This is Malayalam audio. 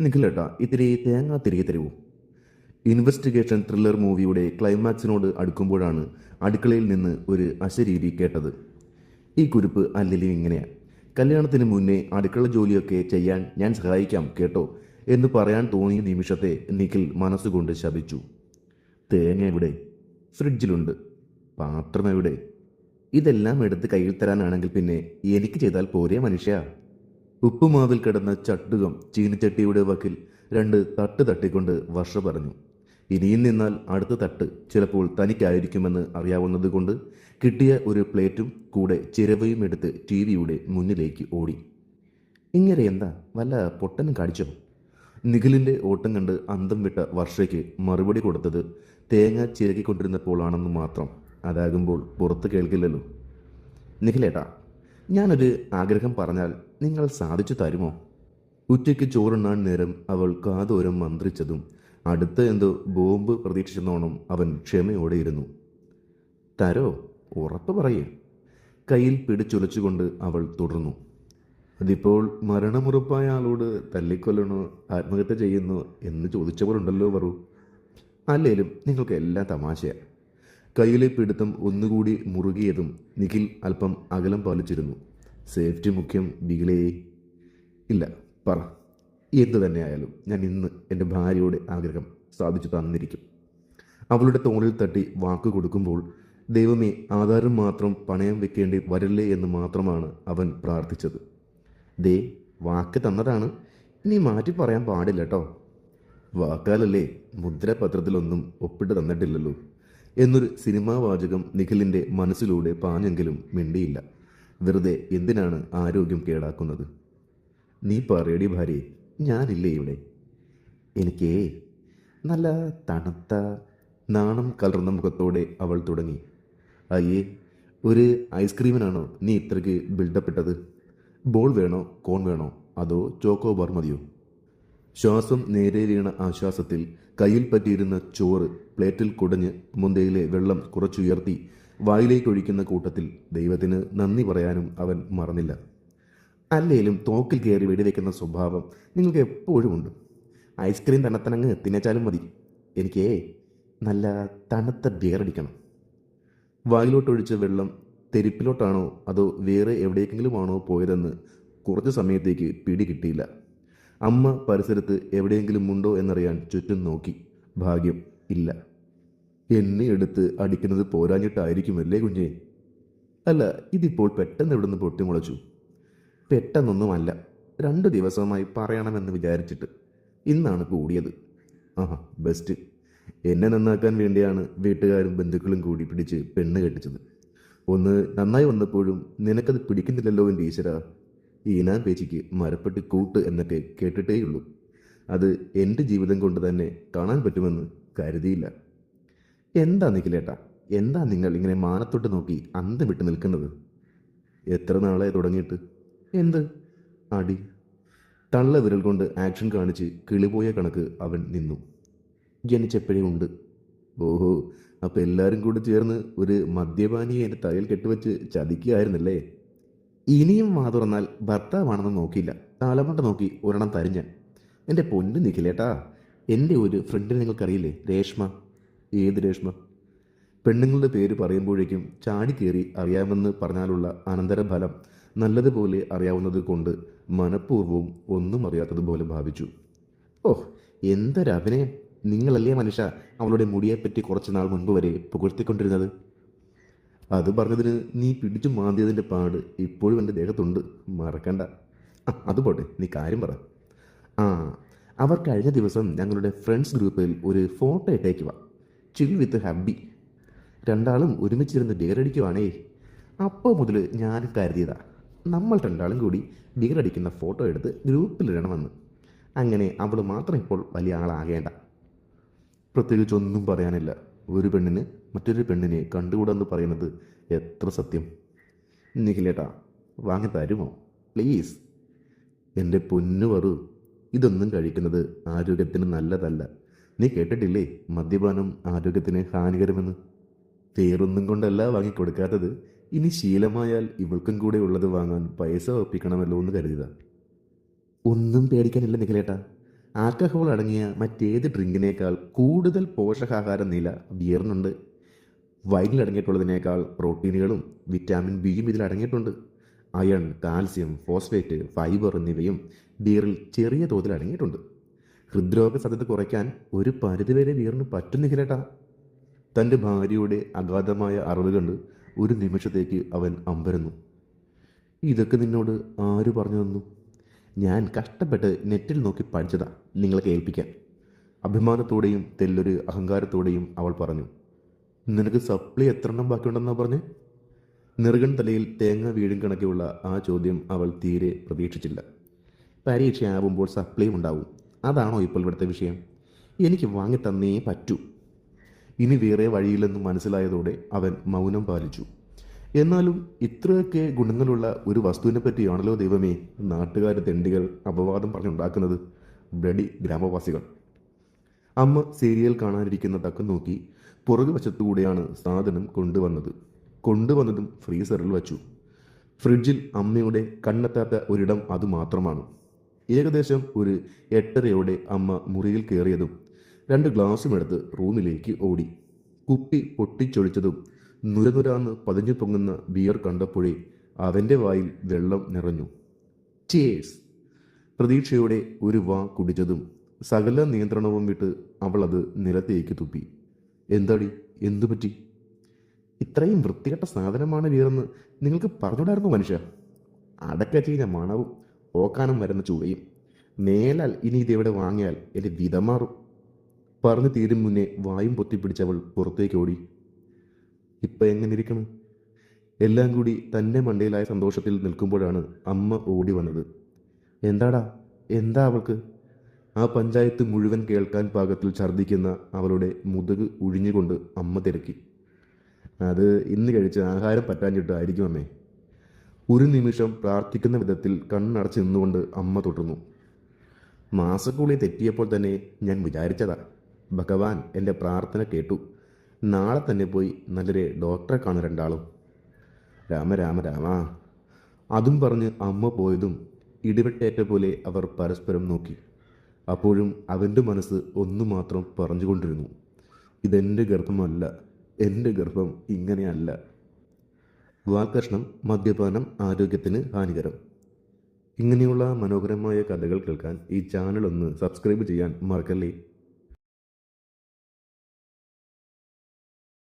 നിഖിലേട്ടാ ഇത്തിരി തേങ്ങ തിരികെ തരുമോ ഇൻവെസ്റ്റിഗേഷൻ ത്രില്ലർ മൂവിയുടെ ക്ലൈമാക്സിനോട് അടുക്കുമ്പോഴാണ് അടുക്കളയിൽ നിന്ന് ഒരു അശരീരി കേട്ടത്. ഈ കുരിപ്പ് അല്ലെങ്കിൽ ഇങ്ങനെയാ. കല്യാണത്തിന് മുന്നേ അടുക്കള ജോലിയൊക്കെ ചെയ്യാൻ ഞാൻ സഹായിക്കാം കേട്ടോ എന്ന് പറയാൻ തോന്നിയ നിമിഷത്തെ നിഖിൽ മനസ്സുകൊണ്ട് ശപിച്ചു. തേങ്ങ എവിടെ? ഫ്രിഡ്ജിലുണ്ട്. പാത്രം എവിടെ? ഇതെല്ലാം എടുത്ത് കയ്യിൽ തരാനാണെങ്കിൽ പിന്നെ എനിക്ക് ചെയ്താൽ പോരേ മനുഷ്യ? ഉപ്പുമാവിൽ കിടന്ന ചട്ടുകം ചീനിച്ചട്ടിയുടെ വക്കിൽ രണ്ട് തട്ട് തട്ടിക്കൊണ്ട് വർഷ പറഞ്ഞു. ഇനിയും നിന്നാൽ അടുത്ത തട്ട് ചിലപ്പോൾ തനിക്കായിരിക്കുമെന്ന് അറിയാവുന്നതുകൊണ്ട് കിട്ടിയ ഒരു പ്ലേറ്റും കൂടെ ചിരവയും എടുത്ത് ടി വിയുടെ മുന്നിലേക്ക് ഓടി. ഇങ്ങനെ എന്താ? വല്ല പൊട്ടനും കാണിച്ചോ? നിഖിലിന്റെ ഓട്ടം കണ്ട് അന്തം വിട്ട വർഷയ്ക്ക് മറുപടി കൊടുത്തത് തേങ്ങ ചിരകിക്കൊണ്ടിരുന്നപ്പോഴാണെന്ന് മാത്രം. അതാകുമ്പോൾ പുറത്ത് കേൾക്കില്ലല്ലോ. നിഖിലേട്ടാ ഞാനൊരു ആഗ്രഹം പറഞ്ഞാൽ നിങ്ങൾ സാധിച്ചു തരുമോ? ഉച്ചയ്ക്ക് ചോറുണ്ണാൻ നേരം അവൾ കാതോരം മന്ത്രിച്ചതും അടുത്ത എന്തോ ബോംബ് പ്രതീക്ഷിച്ചെന്നോണം അവൻ ക്ഷമയോടെ ഇരുന്നു തരോ? ഉറപ്പ് പറയേ. കയ്യിൽ പിടിച്ചുലച്ചുകൊണ്ട് അവൾ തുടർന്നു. അതിപ്പോൾ മരണമുറപ്പായ ആളോട് തല്ലിക്കൊല്ലണോ ആത്മഹത്യ ചെയ്യുന്നോ എന്ന് ചോദിച്ചവരുണ്ടല്ലോ വറു. അല്ലേലും നിങ്ങൾക്ക് എല്ലാം തമാശയാ. കയ്യിലെ പിടുത്തം ഒന്നുകൂടി മുറുകിയതും നിഖിൽ അല്പം അകലം പാലിച്ചിരുന്നു. സേഫ്റ്റി മുഖ്യം ബിഗിലേ ഇല്ല പറ. എന്തു തന്നെയായാലും ഞാൻ ഇന്ന് എന്റെ ഭാര്യയുടെ ആഗ്രഹം സാധിച്ചു തന്നിരിക്കും. അവളുടെ തോളിൽ തട്ടി വാക്ക് കൊടുക്കുമ്പോൾ ദൈവമേ ആധാരം മാത്രം പണയം വെക്കേണ്ടി വരല്ലേ എന്ന് മാത്രമാണ് അവൻ പ്രാർത്ഥിച്ചത്. ദേ വാക്ക് തന്നതാണ്. ഇനി മാറ്റി പറയാൻ പാടില്ല കേട്ടോ വാക്കാലല്ലേ മുദ്രപത്രത്തിലൊന്നും ഒപ്പിട്ട് തന്നിട്ടില്ലല്ലോ. എന്നൊരു സിനിമാ വാചകം നിഖിലിന്റെ മനസ്സിലൂടെ പാഞ്ഞെങ്കിലും മിണ്ടിയില്ല. വെറുതെ എന്തിനാണ് ആരോഗ്യം കേടാക്കുന്നത്? നീ പറയടി ഭാര്യ ഞാനില്ലേ ഇവിടെ? എനിക്കേ നല്ല തണുത്ത നാണം കലർന്ന മുഖത്തോടെ അവൾ തുടങ്ങി. അയ്യേ ഒരു ഐസ്ക്രീമിനാണോ നീ ഇത്രയ്ക്ക് ബിൽഡപ്പ് ഇട്ടത് ബോൾ വേണോ കോൺ വേണോ അതോ ചോക്കോ ബാർ മതിയോ? ശ്വാസം നേരെ വീണ ആശ്വാസത്തിൽ കയ്യിൽ പറ്റിയിരുന്ന ചോറ് പ്ലേറ്റിൽ കുടഞ്ഞ് മുന്തയിലെ വെള്ളം കുറച്ചുയർത്തി വായിലേക്ക് ഒഴിക്കുന്ന കൂട്ടത്തിൽ ദൈവത്തിന് നന്ദി പറയാനും അവൻ മറന്നില്ല. അല്ലേലും തോക്കിൽ കയറി വെടിവെക്കുന്ന സ്വഭാവം നിങ്ങൾക്ക് എപ്പോഴും ഉണ്ട്. ഐസ്ക്രീം തന്നത്തനങ്ങ് തിന്നച്ചാലും മതി. എനിക്ക് നല്ല തണുത്ത ബിയറടിക്കണം വായിലോട്ടൊഴിച്ച വെള്ളം തെരിപ്പിലോട്ടാണോ അതോ വേറെ എവിടേക്കെങ്കിലുമാണോ പോയതെന്ന് കുറച്ച് സമയത്തേക്ക് പിടി കിട്ടിയില്ല. അമ്മ പരിസരത്ത് എവിടെയെങ്കിലും ഉണ്ടോ എന്നറിയാൻ ചുറ്റും നോക്കി. ഭാഗ്യം ഇല്ല. എന്നെ എടുത്ത് അടിക്കുന്നത് പോരാഞ്ഞിട്ടായിരിക്കുമല്ലേ കുഞ്ഞേ? അല്ല ഇതിപ്പോൾ പെട്ടെന്ന് ഇവിടുന്ന് പൊട്ടിമുളച്ചു. പെട്ടെന്നൊന്നുമല്ല. രണ്ട് ദിവസമായി പറയണമെന്ന് വിചാരിച്ചിട്ട് ഇന്നാണ് കൂടിയത്. ആഹാ ബെസ്റ്റ്. എന്നെ നന്നാക്കാൻ വേണ്ടിയാണ് വീട്ടുകാരും ബന്ധുക്കളും കൂടി പിടിച്ച് പെണ്ണ് കെട്ടിച്ചത്. ഒന്ന് നന്നായി വന്നപ്പോഴും നിനക്കത് പിടിക്കുന്നില്ലല്ലോ എന്റെ ഈശ്വര. ഈനാൻ പേച്ചിക്ക് മരപ്പെട്ടി കൂട്ട് എന്നൊക്കെ കേട്ടിട്ടേയുള്ളൂ. അത് എന്റെ ജീവിതം കൊണ്ട് തന്നെ കാണാൻ പറ്റുമെന്ന് കരുതിയില്ല. എന്താ നിഖിലേട്ടാ? എന്താ നിങ്ങൾ ഇങ്ങനെ മാനത്തോട്ട് നോക്കി അന്തം വിട്ട് നിൽക്കുന്നത്? എത്ര നാളെ തുടങ്ങിയിട്ട്? എന്ത്? അടി. തള്ള വിരൽ കൊണ്ട് ആക്ഷൻ കാണിച്ച് കിളിപോയ കണക്ക് അവൻ നിന്നു. ജനിച്ചപ്പോഴേ ഉണ്ട്. ഓഹോ അപ്പം എല്ലാവരും കൂടി ചേർന്ന് ഒരു മദ്യപാനിയെ എന്റെ തലയിൽ കെട്ടിവെച്ച് ചതിക്കുകയായിരുന്നല്ലേ? ഇനിയും വാ തുറന്നാൽ ഭർത്താവാണെന്ന് നോക്കിയില്ല. താലമണ്ട നോക്കി ഒരെണ്ണം തരിഞ്ഞ. എന്റെ പൊന്നു നിഖിലേട്ടാ എന്റെ ഒരു ഫ്രണ്ടിനെ നിങ്ങൾക്കറിയില്ലേ? രേഷ്മ. ഏത് രേഷ്മ? പെണ്ണുങ്ങളുടെ പേര് പറയുമ്പോഴേക്കും ചാടിക്കേറി അറിയാമെന്ന് പറഞ്ഞാലുള്ള അനന്തരഫലം നല്ലതുപോലെ അറിയാവുന്നത് കൊണ്ട് മനഃപൂർവവും ഒന്നും അറിയാത്തതുപോലെ ഭാവിച്ചു. ഓഹ് എന്തൊരഭിനയം നിങ്ങളല്ലേ മനുഷ്യ അവളുടെ മുടിയെപ്പറ്റി കുറച്ച് നാൾ മുൻപ് വരെ പുകഴ്ത്തിക്കൊണ്ടിരുന്നത്? അത് പറഞ്ഞതിന് നീ പിടിച്ചു മാന്തിയതിന്റെ പാട് ഇപ്പോഴും എന്റെ ദേഹത്തുണ്ട്. മറക്കണ്ട. അത് പോട്ടെ. നീ കാര്യം പറ. ആ അവർ കഴിഞ്ഞ ദിവസം ഞങ്ങളുടെ ഫ്രണ്ട്സ് ഗ്രൂപ്പിൽ ഒരു ഫോട്ടോ ഇട്ടേക്കുക ചിൽ വിത്ത് ഹബ്ബി രണ്ടാളും ഒരുമിച്ചിരുന്ന് ബിയറടിക്കുവാണേ അപ്പോൾ മുതൽ ഞാൻ കരുതിയതാ. നമ്മൾ രണ്ടാളും കൂടി ബിയറടിക്കുന്ന ഫോട്ടോ എടുത്ത് ഗ്രൂപ്പിലിടണമെന്ന് അങ്ങനെ അവൾ മാത്രം ഇപ്പോൾ വലിയ ആളാകേണ്ട. പ്രത്യേകിച്ച് ഒന്നും പറയാനില്ല. ഒരു പെണ്ണിന് മറ്റൊരു പെണ്ണിനെ കണ്ടുകൂടാന്ന് പറയുന്നത് എത്ര സത്യം? നിഖിലേട്ടാ വാങ്ങി തരുമോ? പ്ലീസ്. എന്റെ പൊന്നു വറു ഇതൊന്നും കഴിക്കുന്നത് ആരോഗ്യത്തിന് നല്ലതല്ല. നീ കേട്ടിട്ടില്ലേ മദ്യപാനം ആരോഗ്യത്തിന് ഹാനികരമെന്ന്? പേരൊന്നും കൊണ്ടല്ല വാങ്ങിക്കൊടുക്കാത്തത്. ഇനി ശീലമായാൽ ഇവൾക്കും കൂടെ ഉള്ളത് വാങ്ങാൻ പൈസ ഒപ്പിക്കണമല്ലോ എന്ന് കരുതിയതാ. ഒന്നും പേടിക്കാനില്ല നിഖിലേട്ടാ. ആൽക്കഹോൾ അടങ്ങിയ മറ്റേത് ഡ്രിങ്കിനേക്കാൾ കൂടുതൽ പോഷകാഹാര നില ബിയറിനുണ്ട് വൈനിൽ അടങ്ങിയിട്ടുള്ളതിനേക്കാൾ പ്രോട്ടീനുകളും വിറ്റാമിൻ ബിയും ഇതിൽ അടങ്ങിയിട്ടുണ്ട്. അയൺ കാൽസ്യം ഫോസ്ഫേറ്റ് ഫൈബർ എന്നിവയും ബിയറിൽ ചെറിയ തോതിൽ അടങ്ങിയിട്ടുണ്ട്. ഹൃദ്രോഗ സാധ്യത കുറയ്ക്കാൻ ഒരു പരിധിവരെ ബിയറിന് പറ്റുന്നില്ലേട്ടാ തന്റെ ഭാര്യയുടെ അഗാധമായ അറിവ് കണ്ട് ഒരു നിമിഷത്തേക്ക് അവൻ അമ്പരന്നു. ഇതൊക്കെ നിന്നോട് ആര് പറഞ്ഞു തന്നു? ഞാൻ കഷ്ടപ്പെട്ട് നെറ്റിൽ നോക്കി പഠിച്ചതാ. നിങ്ങളെ കേൾപ്പിക്കാൻ. അഭിമാനത്തോടെയും തെല്ലൊരു അഹങ്കാരത്തോടെയും അവൾ പറഞ്ഞു. നിനക്ക് സപ്ലി എത്ര എണ്ണം ബാക്കിയുണ്ടെന്നാ പറഞ്ഞ്? നിറുകൺ തലയിൽ തേങ്ങ വീഴും കണക്കെയുള്ള ആ ചോദ്യം അവൾ തീരെ പ്രതീക്ഷിച്ചില്ല. പരീക്ഷയാവുമ്പോൾ സപ്ലിയും ഉണ്ടാവും. അതാണോ ഇപ്പോൾ ഇവിടുത്തെ വിഷയം? എനിക്ക് വാങ്ങി തന്നേ പറ്റൂ. ഇനി വേറെ വഴിയില്ലെന്ന് മനസ്സിലായതോടെ അവൻ മൗനം പാലിച്ചു. എന്നാലും ഇത്രയൊക്കെ ഗുണങ്ങളുള്ള ഒരു വസ്തുവിനെ പറ്റിയാണല്ലോ ദൈവമേ നാട്ടുകാർ തെണ്ടികൾ അപവാദം പറഞ്ഞുണ്ടാക്കുന്നത്. ബ്ലഡി ഗ്രാമവാസികൾ. അമ്മ സീരിയൽ കാണാനിരിക്കുന്ന തക്കം നോക്കി പുറകുവശത്തുകൂടെയാണ് സാധനം കൊണ്ടുവന്നത്. കൊണ്ടുവന്നതും ഫ്രീസറിൽ വച്ചു. ഫ്രിഡ്ജിൽ അമ്മയുടെ കണ്ണെത്താത്ത ഒരിടം അതുമാത്രമാണ് ഏകദേശം ഒരു എട്ടരയോടെ അമ്മ മുറിയിൽ കയറിയതും രണ്ട് ഗ്ലാസും എടുത്ത് റൂമിലേക്ക് ഓടി. കുപ്പി പൊട്ടിച്ചൊഴിച്ചതും നുരനുരാന്ന് പതിഞ്ഞു പൊങ്ങുന്ന ബിയർ കണ്ടപ്പോഴേ അവന്റെ വായിൽ വെള്ളം നിറഞ്ഞു. ചേഴ്സ് പ്രതീക്ഷയോടെ ഒരു വാ കുടിച്ചതും സകല നിയന്ത്രണവും വിട്ട് അവൾ അത് നിലത്തേക്ക് തുപ്പി. എന്താടി? എന്തു പറ്റി? ഇത്രയും വൃത്തികെട്ട സാധനമാണ് വീറെന്ന് നിങ്ങൾക്ക് പറഞ്ഞുകൂടായിരുന്നു മനുഷ്യ? അടക്ക ചീഞ്ഞ മണവും ഓക്കാനം വരുന്ന ചുവയും. മേലാൽ ഇനി ഇതെവിടെ വാങ്ങിയാൽ എന്റെ വിതമാറും മാറും. പറഞ്ഞു തീരും മുന്നേ വായും പൊത്തിപ്പിടിച്ചവൾ പുറത്തേക്ക് ഓടി. ഇപ്പം എങ്ങനെ ഇരിക്കണം? എല്ലാം കൂടി തന്റെ മണ്ടയിലായ സന്തോഷത്തിൽ നിൽക്കുമ്പോഴാണ് അമ്മ ഓടി വന്നത്. എന്താടാ? എന്താ അവൾക്ക്? ആ പഞ്ചായത്ത് മുഴുവൻ കേൾക്കാൻ പാകത്തിൽ ഛർദ്ദിക്കുന്ന അവളുടെ മുതുക് ഉഴിഞ്ഞുകൊണ്ട് അമ്മ തിരക്കി. അത് ഇന്ന് കഴിച്ച ആഹാരം പറ്റാഞ്ഞിട്ടായിരിക്കും അമ്മേ. ഒരു നിമിഷം പ്രാർത്ഥിക്കുന്ന വിധത്തിൽ കണ്ണടച്ച് നിന്നുകൊണ്ട് അമ്മ തുടർന്നു മാസക്കൂലി തെറ്റിയപ്പോൾ തന്നെ ഞാൻ വിചാരിച്ചതാ ഭഗവാൻ എന്റെ പ്രാർത്ഥന കേട്ടു. നാളെ തന്നെ പോയി നല്ലൊരു ഡോക്ടറെ കാണും രണ്ടാളും. രാമ രാമ രാമ. അതും പറഞ്ഞ് അമ്മ പോയതും ഇടിവെട്ടേറ്റ പോലെ അവർ പരസ്പരം നോക്കി. അപ്പോഴും അവന്റെ മനസ്സ് ഒന്നു മാത്രം പറഞ്ഞുകൊണ്ടിരുന്നു. ഇതെന്റെ ഗർഭമല്ല എന്റെ ഗർഭം ഇങ്ങനെയല്ല. വാൽകഷ്ണം മദ്യപാനം ആരോഗ്യത്തിന് ഹാനികരം. ഇങ്ങനെയുള്ള മനോഹരമായ കഥകൾ കേൾക്കാൻ ഈ ചാനൽ ഒന്ന് സബ്സ്ക്രൈബ് ചെയ്യാൻ മറക്കല്ലേ?